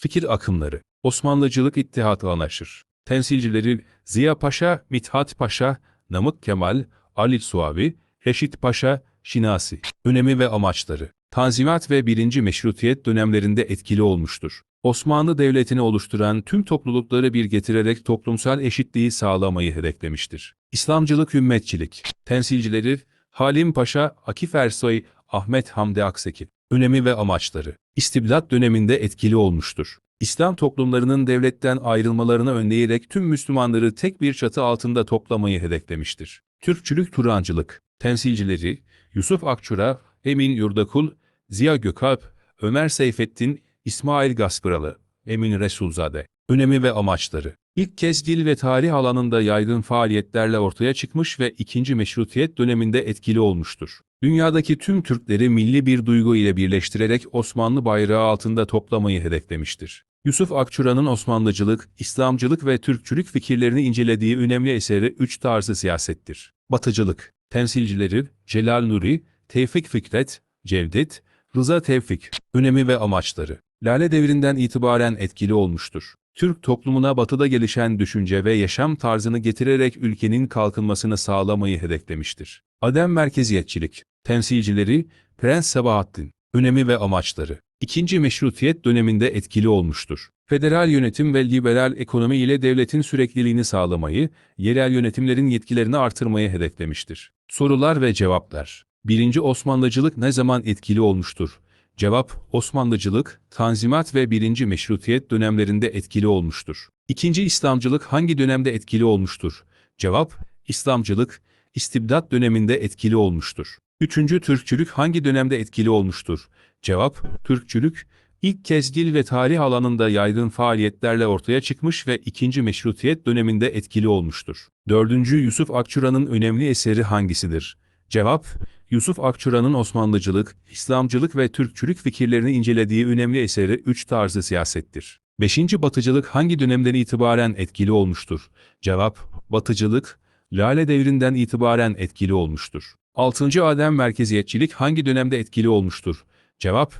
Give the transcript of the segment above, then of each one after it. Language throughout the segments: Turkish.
Fikir akımları Osmanlıcılık İttihatı Anlaşır Temsilcileri Ziya Paşa, Mithat Paşa, Namık Kemal, Ali Suavi, Reşit Paşa, Şinasi Önemi ve amaçları Tanzimat ve 1. Meşrutiyet dönemlerinde etkili olmuştur. Osmanlı Devleti'ni oluşturan tüm toplulukları bir getirerek toplumsal eşitliği sağlamayı hedeflemiştir. İslamcılık Ümmetçilik Temsilcileri Halim Paşa, Akif Ersoy, Ahmet Hamdi Akseki Önemi ve amaçları İstibdat döneminde etkili olmuştur. İslam toplumlarının devletten ayrılmalarını önleyerek tüm Müslümanları tek bir çatı altında toplamayı hedeflemiştir. Türkçülük Turancılık Temsilcileri Yusuf Akçura, Emin Yurdakul, Ziya Gökalp, Ömer Seyfettin, İsmail Gaspıralı, Emin Resulzade. Önemi ve amaçları İlk kez dil ve tarih alanında yaygın faaliyetlerle ortaya çıkmış ve ikinci meşrutiyet döneminde etkili olmuştur. Dünyadaki tüm Türkleri milli bir duygu ile birleştirerek Osmanlı bayrağı altında toplamayı hedeflemiştir. Yusuf Akçura'nın Osmanlıcılık, İslamcılık ve Türkçülük fikirlerini incelediği önemli eseri Üç Tarzı Siyasettir. Batıcılık Temsilcileri Celal Nuri, Tevfik Fikret, Cevdet, Rıza Tevfik Önemi ve amaçları Lale devrinden itibaren etkili olmuştur. Türk toplumuna batıda gelişen düşünce ve yaşam tarzını getirerek ülkenin kalkınmasını sağlamayı hedeflemiştir. Adem merkeziyetçilik, temsilcileri Prens Sabahattin, önemi ve amaçları, ikinci meşrutiyet döneminde etkili olmuştur. Federal yönetim ve liberal ekonomi ile devletin sürekliliğini sağlamayı, yerel yönetimlerin yetkilerini artırmayı hedeflemiştir. Sorular ve cevaplar 1. Osmanlıcılık ne zaman etkili olmuştur? Cevap, Osmanlıcılık, Tanzimat ve 1. Meşrutiyet dönemlerinde etkili olmuştur. İkinci İslamcılık hangi dönemde etkili olmuştur? Cevap, İslamcılık, İstibdat döneminde etkili olmuştur. Üçüncü Türkçülük hangi dönemde etkili olmuştur? Cevap, Türkçülük, ilk kez dil ve tarih alanında yaygın faaliyetlerle ortaya çıkmış ve ikinci Meşrutiyet döneminde etkili olmuştur. Dördüncü Yusuf Akçura'nın önemli eseri hangisidir? Cevap, Yusuf Akçura'nın Osmanlıcılık, İslamcılık ve Türkçülük fikirlerini incelediği önemli eseri Üç Tarzı Siyasettir. Beşinci Batıcılık hangi dönemden itibaren etkili olmuştur? Cevap, Batıcılık, Lale devrinden itibaren etkili olmuştur. Altıncı Adem Merkeziyetçilik hangi dönemde etkili olmuştur? Cevap,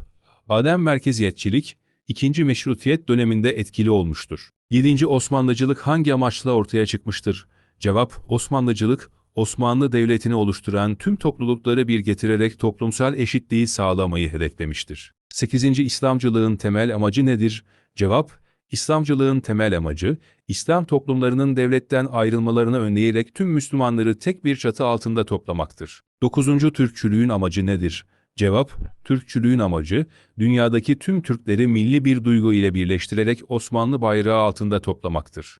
Adem Merkeziyetçilik, ikinci Meşrutiyet döneminde etkili olmuştur. Yedinci Osmanlıcılık hangi amaçla ortaya çıkmıştır? Cevap, Osmanlıcılık, Osmanlı Devleti'ni oluşturan tüm toplulukları bir getirerek toplumsal eşitliği sağlamayı hedeflemiştir. 8. İslamcılığın temel amacı nedir? Cevap, İslamcılığın temel amacı, İslam toplumlarının devletten ayrılmalarını önleyerek tüm Müslümanları tek bir çatı altında toplamaktır. 9. Türkçülüğün amacı nedir? Cevap, Türkçülüğün amacı, dünyadaki tüm Türkleri milli bir duygu ile birleştirerek Osmanlı bayrağı altında toplamaktır.